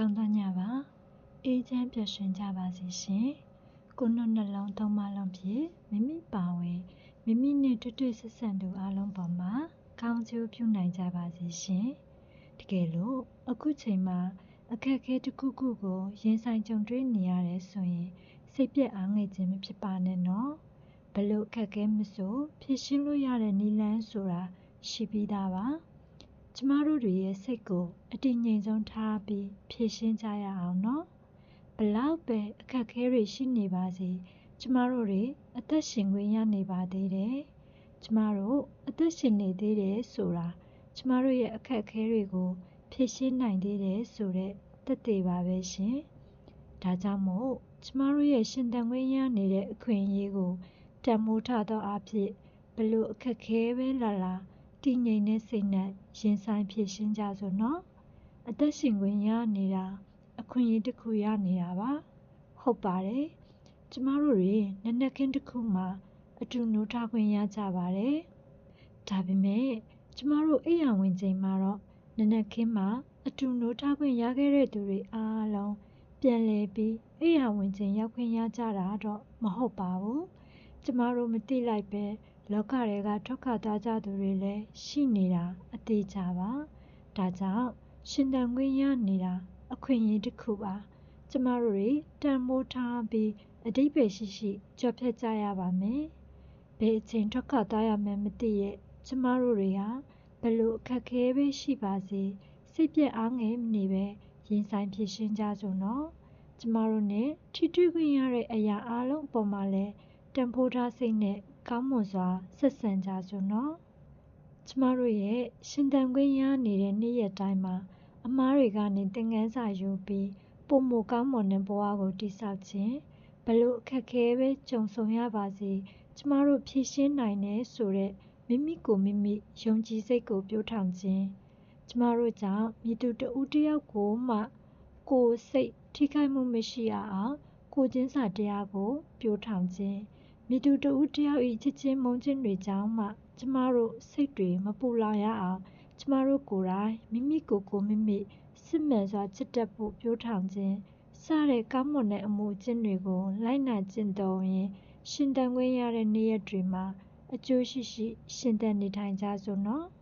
ကောင်းသောညပါအေးချမ်းပျော်ရွှင်ကြပါစေရှင်ကိုနှုတ်နှလုံးသုံးပါလုံးဖြင့်မိမိပါဝင်မိမိနဲ့တွေ့တွေ့ဆက်ဆံသူအလုံးပေါ်မှာကောင်းကျိုးပြုနိုင်ကြပါစေရှင်တကယ်လို့အခုချိန်မှာအခက်အခဲတစ်ခုခုကိုရင်ဆိုင်ကြုံတွေ့နေရတယ်ဆိုရင်စိတ်ပြက်အားငယ်ခြင်းမဖြစ်ပါနဲ့နော်ဘလို့အခက်အခဲမဆိုဖြေရှင်းလို့ရတဲ့နည်းလမ်းဆိုတာရှိပြီးသားပါ ကျမတို့တွေရဲ့စိတ်ကို အတည်ငြိမ်ဆုံးထားပြီးဖြည့်ရှင်းကြရအောင်နော်ဘလောက်ပဲအခက်ခဲတွေရှိနေပါစေ ကျမတို့တွေအသက်ရှင်ခွင့်ရနေပါသေးတယ်ကျမတို့အသက်ရှင်နေသေးတယ်ဆိုတာကျမတို့ရဲ့အခက်ခဲတွေကိုဖြည့်ရှင်းနိုင်သေးတယ်ဆိုတဲ့သက်သေပါပဲရှင်ဒါကြောင့်မို့ကျမတို့ရဲ့ရှင်သန်ခွင့်ရနေတဲ့အခွင့်အရေးကိုတန်မိုးထားသောအဖြစ်ဘလို့အခက်ခဲပဲလာလာ တည်ငြိမ်တဲ့စိတ်နဲ့ရင်ဆိုင်ဖြည့်ရှင်းကြစို့နော်အသက်ရှင်ခွင့်ရနေတာ အခွင့်အရေးတစ်ခုရနေတာပါဟုတ်ပါတယ်ကျမတို့တွေနက်နက်ခင်းတစ်ခုမှာအတူနိုးထားခွင့်ရကြပါတယ်ဒါပေမဲ့ကျမတို့အိယာဝင်ချိန်မှာတော့နက်နက်ခင်းမှာအတူနိုးထားခွင့်ရခဲ့တဲ့သူတွေအားလုံးပြန်လည်ပြီးအိယာဝင်ချိန်ရောက်ခွင့်ရကြတာတော့မဟုတ်ပါဘူး ကျမတို့ မသိလိုက်ပဲလောကတွေကထွက်ခွာသွားကြသူတွေလည်း ရှိနေတာ အသေးချာပါ ဒါကြောင့် ရှင်သန်ခွင့်ရနေတာ အခွင့်အရေးတစ်ခုပါ ကျမတို့တွေ တန်မိုးထားပြီးအတိတ်ပဲရှိရှိကြော်ဖြတ်ကြရပါမယ် ဘယ်အချိန် ထွက်ခွာသွားရမယ်မသိရဲ့ ကျမတို့တွေဟာဘလို့အခက်ခဲပဲရှိပါစေ စိတ်ပြက်အားငယ်မနေပဲရင်ဆိုင်ဖြည့်ရှင်းကြစို့နော် ကျမတို့နဲ့ ထိတွေ့ခွင့်ရတဲ့ အရာအလုံးအပေါ်မှာလည်း တန်ဖိုးထားစိတ်နဲ့ကောင်းမွန်စွာ ဆက်ဆံကြစို့နော် ကျမတို့ရဲ့ ရှင်သန်ခွင့်ရနေတဲ့ နေ့ရက်တိုင်းမှာ အမားတွေကနေ သင်ခန်းစာယူပြီးပုံမကောင်းမွန်တဲ့ဘဝကို တည်ဆောက်ခြင်းဘလို့အခက်ခဲပဲ ကြုံဆုံရပါစေ ကျမတို့ ဖြည့်ရှင်းနိုင်တယ်ဆိုတဲ့ မိမိကိုမိမိ ယုံကြည်စိတ်ကိုပြိုးထောင်ခြင်း ကျမတို့ကြောင့်မြည်သူတဦးတယောက်ကိုမှ ကိုယ်စိတ်ထိခိုက်မှုမရှိအောင် ကိုချင်းစာတရားကိုပြိုးထောင်ခြင်း မြည်သူတဦးတယောက်၏ချစ်ချင်းမုန်းခြင်းတွေကြောင့်မှ ကျမတို့ စိတ်တွေ မပူလောင်ရအောင် ကျမတို့ကိုယ်တိုင် မိမိကိုယ်ကိုမိမိ စစ်မှန်စွာ ချစ်တတ်ဖို့ပြိုးထောင်ခြင်း စတဲ့ ကောင်းမွန်တဲ့အမှုအကျင့်တွေကို လိုက်နာကျင့်သုံးရင်ရှင်သန်ခွင့်ရတဲ့ နေ့ရက်တွေမှာ အကျိုးရှိရှိ ရှင်သန်နေထိုင်ကြစို့နော်။